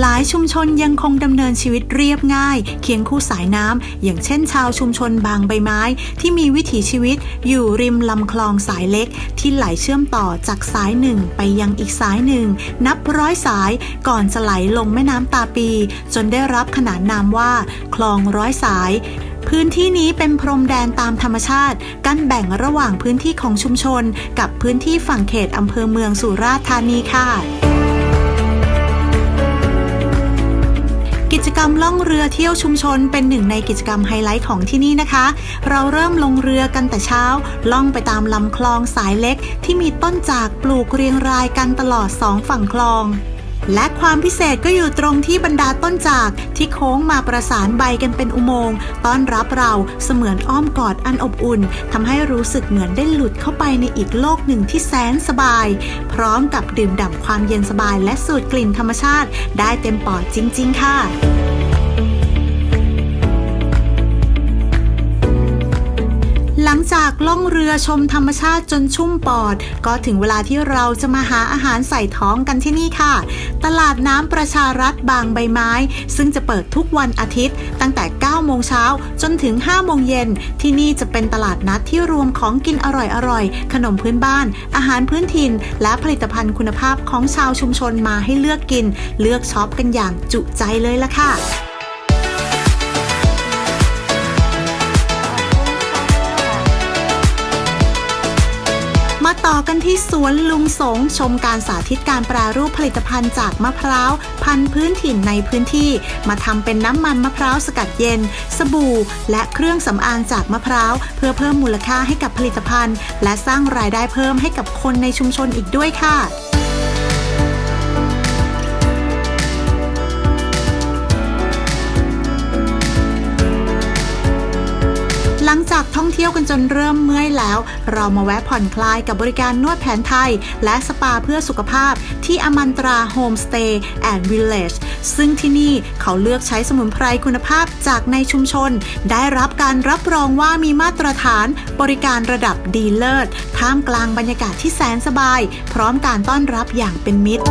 หลายชุมชนยังคงดำเนินชีวิตเรียบง่าย เคียงคู่สายน้ำอย่างเช่นชาวชุมชนบางใบไม้ ที่มีวิถีชีวิตอยู่ริมลำคลองสายเล็ก ที่ไหลเชื่อมต่อจากสายหนึ่งไปยังอีกสายหนึ่ง นับร้อยสายก่อนจะไหลลงแม่น้ำตาปี จนได้รับขนานนามว่า คลองร้อยสายพื้นที่นี้เป็นพรมแดนตามธรรมชาติ กั้นแบ่งระหว่างพื้นที่ของชุมชน กับพื้นที่ฝั่งเขตอำเภอเมืองสุราษฎร์ธานีค่ะ กิจกรรมล่องเรือเที่ยวชุมชนเป็นหนึ่งในกิจกรรมไฮไลท์ของที่นี่นะคะ เราเริ่มลงเรือกันแต่เช้า ล่องไปตามลำคลองสายเล็ก ที่มีต้นจากปลูกเรียงรายกันตลอดสองฝั่งคลอง และความพิเศษก็อยู่ตรงที่บรรดาต้นจากที่โค้งมาประสานใบกันเป็นอุโมงค์ต้อนรับเราเสมือนอ้อมกอดอันอบอุ่นทำให้รู้สึกเหมือนได้หลุดเข้าไปในอีกโลกหนึ่งที่แสนสบาย พร้อมกับดื่มด่ำความเย็นสบายและสูดกลิ่นธรรมชาติ ได้เต็มปอดจริง ๆ ค่ะ จากล่องเรือชมธรรมชาติจนชุ่มปอด ก็ถึงเวลาที่เราจะมาหาอาหารใส่ท้องกันที่นี่ค่ะ ตลาดน้ำประชารัฐบางใบไม้ ซึ่งจะเปิดทุกวันอาทิตย์ ตั้งแต่ 9 โมงเช้าจนถึง 5 โมงเย็น ที่นี่จะเป็นตลาดนัดที่รวมของกินอร่อยๆ ขนมพื้นบ้าน อาหารพื้นถิ่น และผลิตภัณฑ์คุณภาพของชาวชุมชนมาให้เลือกกิน เลือกช็อปกันอย่างจุใจเลยละค่ะ มาต่อกันที่สวนลุงสงชมการสาธิตการแปรรูปผลิตภัณฑ์จากมะพร้าว พันธุ์พื้นถิ่นในพื้นที่ มาทำเป็นน้ำมันมะพร้าวสกัดเย็น สบู่ และเครื่องสำอางจากมะพร้าว เพื่อเพิ่มมูลค่าให้กับผลิตภัณฑ์ และสร้างรายได้เพิ่มให้กับคนในชุมชนอีกด้วยค่ะ งจากท่องเที่ยวกันจนเริ่มเมื่อยแล้ว เรามาแวะผ่อนคลายกับบริการนวดแผนไทย และสปาเพื่อสุขภาพที่อมันตราโฮมสเตย์แอนด์วิลเลจซึ่งที่นี่เขาเลือกใช้สมุนไพรคุณภาพจากในชุมชน ได้รับการรับรองว่ามีมาตรฐานบริการระดับดีเลิศท่ามกลางบรรยากาศที่แสนสบาย พร้อมการต้อนรับอย่างเป็นมิตร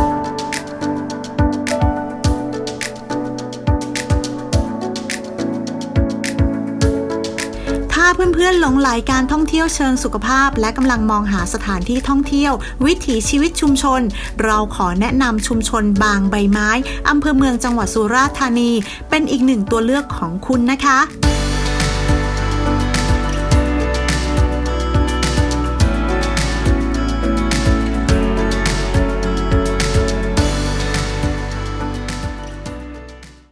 ถ้าเพื่อนๆหลงไหลการท่องเที่ยวเชิงสุขภาพ และกำลังมองหาสถานที่ท่องเที่ยว วิถีชีวิตชุมชน เราขอแนะนำชุมชนบางใบไม้อำเภอเมืองจังหวัดสุราษฎร์ธานี เป็นอีกหนึ่งตัวเลือกของคุณนะคะ